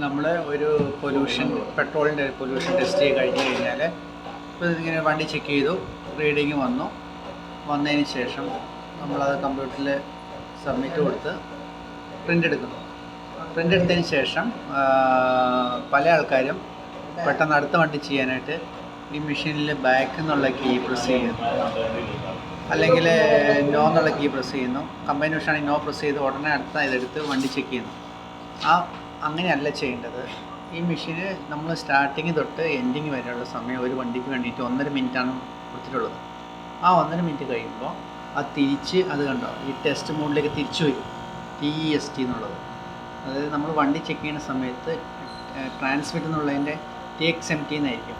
നമ്മൾ ഒരു പൊല്യൂഷൻ പെട്രോളിന്റെ പൊല്യൂഷൻ ടെസ്റ്റ് ചെയ്ത് കഴിഞ്ഞ് കഴിഞ്ഞാൽ ഇപ്പോൾ ഇതിങ്ങനെ വണ്ടി ചെക്ക് ചെയ്തു റീഡിങ് വന്നു. വന്നതിന് ശേഷം നമ്മളത് കമ്പ്യൂട്ടറിൽ സബ്മിറ്റ് കൊടുത്ത് പ്രിന്റ് എടുക്കുന്നു. പ്രിന്റ് എടുത്തതിന് ശേഷം പല ആൾക്കാരും പെട്ടെന്ന് അടുത്ത വണ്ടി ചെയ്യാനായിട്ട് ഈ മെഷീനിൽ ബാക്ക് എന്നുള്ള കീ പ്രസ് ചെയ്യുന്നു. അല്ലെങ്കിൽ നോ എന്നുള്ള കീ പ്രസ് ചെയ്യുന്നു. കമ്പനി മെഷീനാണെങ്കിൽ നോ പ്രസ് ചെയ്ത് ഉടനെ അടുത്ത ഇതെടുത്ത് വണ്ടി ചെക്ക് ചെയ്യുന്നു. ആ അങ്ങനെയല്ല ചെയ്യേണ്ടത്. ഈ മെഷീന് നമ്മൾ സ്റ്റാർട്ടിങ് തൊട്ട് എൻഡിങ് വരെയുള്ള സമയം ഒരു വണ്ടിക്ക് വേണ്ടിയിട്ട് ഒന്നര മിനിറ്റാണ് കൊടുത്തിട്ടുള്ളത്. ആ ഒന്നര മിനിറ്റ് കഴിയുമ്പോൾ അത് തിരിച്ച് അത് കണ്ടോ? ഈ ടെസ്റ്റ് മോഡിലേക്ക് തിരിച്ചു വരും. ടി ഇ എസ് ടി എന്നുള്ളത്. അതായത് നമ്മൾ വണ്ടി ചെക്ക് ചെയ്യുന്ന സമയത്ത് ട്രാൻസ്മിറ്റ് എന്നുള്ളതിന്റെ ടി എക്സ് എം ടി എന്നായിരിക്കും.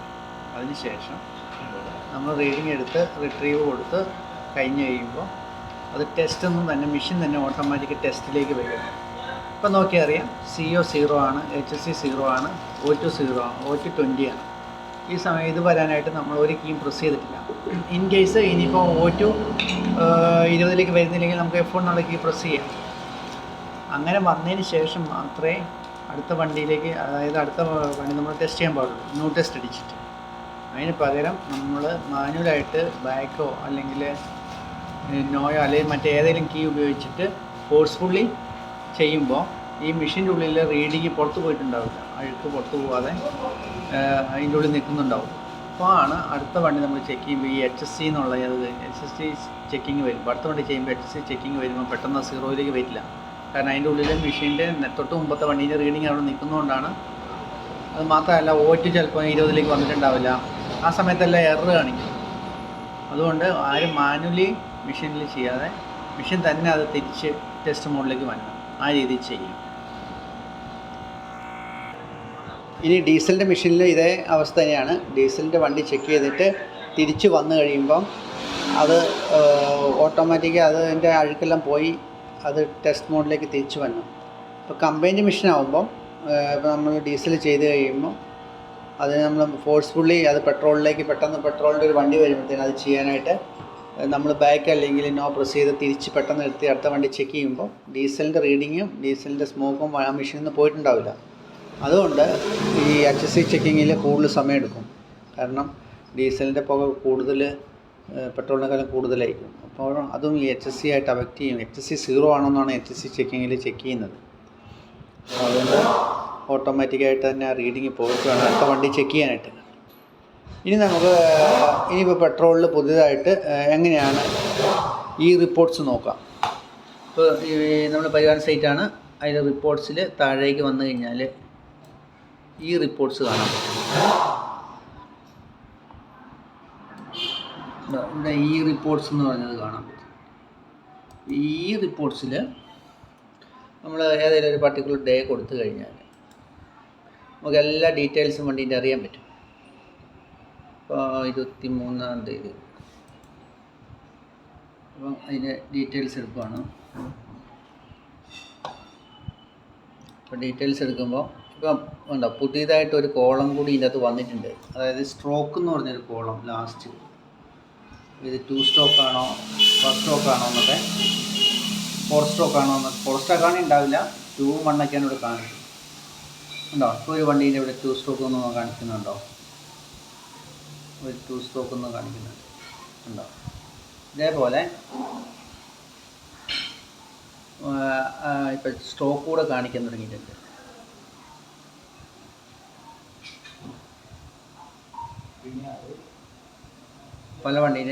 അതിനുശേഷം നമ്മൾ റീഡിങ് എടുത്ത് റിട്രീവ് കൊടുത്ത് കഴിഞ്ഞ് കഴിയുമ്പോൾ അത് ടെസ്റ്റ് ഒന്നും തന്നെ മെഷീൻ തന്നെ ഓട്ടോമാറ്റിക് ടെസ്റ്റിലേക്ക് വരും. ഇപ്പം നോക്കിയാൽ അറിയാം. സി ഒ സീറോ ആണ് എച്ച് എസ് സി സീറോ ആണ് ഒ ടു സീറോ ആണ് ഒ ടു ട്വന്റി ആണ്. ഈ സമയം ഇത് വരാനായിട്ട് നമ്മൾ ഒരു കീം പ്രസ് ചെയ്തിട്ടില്ല ഇൻ കേസ് ഇനിയിപ്പോൾ ഒ ടു ഇരുപതിലേക്ക് വരുന്നില്ലെങ്കിൽ നമുക്ക് എഫ് എന്നുള്ള കീ പ്രസ് ചെയ്യാം. അങ്ങനെ വന്നതിന് ശേഷം മാത്രമേ അടുത്ത വണ്ടിയിലേക്ക് അതായത് അടുത്ത വണ്ടി നമ്മൾ ടെസ്റ്റ് ചെയ്യാൻ പാടുള്ളൂ. ന്യൂ ടെസ്റ്റ് അടിച്ചിട്ട്. അതിന് പകരം നമ്മൾ മാനുവലായിട്ട് ബാക്കോ അല്ലെങ്കിൽ നോയോ അല്ലെങ്കിൽ മറ്റേതെങ്കിലും കീ ഉപയോഗിച്ചിട്ട് ഫോഴ്സ്ഫുള്ളി ചെയ്യുമ്പോൾ ഈ മെഷീന്റെ ഉള്ളിൽ റീഡിങ് പുറത്ത് പോയിട്ടുണ്ടാവില്ല. അഴുക്ക് പുറത്ത് പോവാതെ അതിന്റെ ഉള്ളിൽ നിൽക്കുന്നുണ്ടാവും. അപ്പോൾ ആണ് അടുത്ത വണ്ടി നമ്മൾ ചെക്ക് ചെയ്യുമ്പോൾ ഈ എച്ച് എസ് സി എന്നുള്ള എച്ച് എസ് സി ചെക്കിങ് വരും. അടുത്ത വണ്ടി ചെയ്യുമ്പോൾ എച്ച് എസ് സി ചെക്കിങ് വരുമ്പോൾ പെട്ടെന്ന് സീറോയിലേക്ക് വരില്ല. കാരണം അതിന്റെ ഉള്ളിൽ മെഷീന്റെ തൊട്ട് മുമ്പത്തെ വണ്ടീന്റെ റീഡിങ് അവിടെ നിൽക്കുന്നതുകൊണ്ടാണ് അത് മാത്രമല്ല ഓറ്റ് ചിലപ്പോൾ ഇരുപതിലേക്ക് വന്നിട്ടുണ്ടാവില്ല. ആ സമയത്തെല്ലാം എറർ കാണിക്കും. അതുകൊണ്ട് ആരും മാനുവലി മെഷീനിൽ ചെയ്യാതെ മെഷീൻ തന്നെ അത് തിരിച്ച് ടെസ്റ്റ് മോഡിലേക്ക് വരണം ആ രീതിയിൽ ചെയ്യും. ഇനി ഡീസലിന്റെ മെഷീനിൽ ഇതേ അവസ്ഥ തന്നെയാണ്. ഡീസലിന്റെ വണ്ടി ചെക്ക് ചെയ്തിട്ട് തിരിച്ച് വന്നു കഴിയുമ്പം അത് ഓട്ടോമാറ്റിക് അതിന്റെ അഴുക്കെല്ലാം പോയി അത് ടെസ്റ്റ് മോഡിലേക്ക് തിരിച്ചു വന്നു. ഇപ്പോൾ കമ്പൈൻഡ് മെഷീൻ ആകുമ്പം ഇപ്പോൾ നമ്മൾ ഡീസൽ ചെയ്ത് കഴിയുമ്പോൾ അതിന് നമ്മൾ ഫോഴ്സ്ഫുള്ളി അത് പെട്രോളിലേക്ക് പെട്ടെന്ന് പെട്രോളിന്റെ ഒരു വണ്ടി വരുമ്പോഴത്തേന് അത് ചെയ്യാനായിട്ട് നമ്മൾ ബാക്ക് അല്ലെങ്കിൽ നോ പ്രസ് ചെയ്ത് തിരിച്ച് പെട്ടെന്ന് എടുത്ത് അടുത്ത വണ്ടി ചെക്ക് ചെയ്യുമ്പോൾ ഡീസലിന്റെ റീഡിങ്ങും ഡീസലിന്റെ സ്മോക്കും ആ മെഷീനിൽ നിന്ന് പോയിട്ടുണ്ടാവില്ല. അതുകൊണ്ട് ഈ എച്ച് സി ചെക്കിങ്ങിൽ കൂടുതൽ സമയം എടുക്കും. കാരണം ഡീസലിന്റെ പുക കൂടുതൽ പെട്രോളിനേക്കാളും കൂടുതലായിരിക്കും. അപ്പോൾ അതും ഈ എച്ച് സി ആയിട്ട് അഫക്റ്റ് ചെയ്യും. എച്ച് സി സീറോ ആണെന്നാണ് എച്ച് സി ചെക്കിങ്ങിൽ ചെക്ക് ചെയ്യുന്നത്. അതുകൊണ്ട് ഓട്ടോമാറ്റിക്കായിട്ട് തന്നെ ആ റീഡിങ് പോയിട്ട് വേണം അടുത്ത വണ്ടി ചെക്ക് ചെയ്യാനായിട്ട്. ഇനി നമുക്ക് ഇനിയിപ്പോൾ പെട്രോളിൽ പുതിയതായിട്ട് എങ്ങനെയാണ് ഈ റിപ്പോർട്ട്സ് നോക്കാം. ഇപ്പോൾ നമ്മൾ പരിവാഹൻ സൈറ്റാണ് അതിന്റെ റിപ്പോർട്ട്സിൽ താഴേക്ക് വന്നു കഴിഞ്ഞാൽ ഈ റിപ്പോർട്ട്സ് കാണാം. ഈ റിപ്പോർട്ട്സ് എന്ന് പറഞ്ഞത് കാണാം. ഈ റിപ്പോർട്ട്സിൽ നമ്മൾ ഏതെങ്കിലും ഒരു പർട്ടിക്കുലർ ഡേ കൊടുത്തു കഴിഞ്ഞാൽ നമുക്ക് എല്ലാ ഡീറ്റെയിൽസും വണ്ടീന്റെ അറിയാൻ പറ്റും. ഇരുപത്തി മൂന്നാം തീയതി. അപ്പം അതിന്റെ ഡീറ്റെയിൽസ് എടുക്കുകയാണ് അപ്പോൾ ഡീറ്റെയിൽസ് എടുക്കുമ്പോൾ ഇപ്പം എന്താ പുതിയതായിട്ട് ഒരു കോളം കൂടി ഇതിനകത്ത് വന്നിട്ടുണ്ട്. അതായത് സ്ട്രോക്ക് എന്ന് പറഞ്ഞൊരു കോളം ലാസ്റ്റ് ഇത് ടു സ്ട്രോക്ക് ആണോ ഫസ്റ്റ് സ്ട്രോക്ക് ആണോ എന്നൊക്കെ. ഫോർ സ്ട്രോക്ക് ആണോ എന്ന് ഫോർ സ്ട്രോക്ക് ആണെങ്കിൽ ഉണ്ടാവില്ല. ടു വണ്ണൊക്കെയാണ് ഇവിടെ കാണിക്കുന്നത്. ഉണ്ടോ? ഇപ്പോൾ ഒരു വണ്ടീന്റെ ഇവിടെ ടു സ്ട്രോക്ക് ഒന്ന് കാണിക്കുന്നുണ്ടോ? ഒരു ടു സ്ട്രോക്ക് ഒന്ന് കാണിക്കുന്നുണ്ട് ഉണ്ടോ ഇതേപോലെ ഇപ്പം സ്ട്രോക്ക് കൂടെ കാണിക്കാൻ തുടങ്ങിയിട്ടുണ്ട്. പല വണ്ടീന്റെ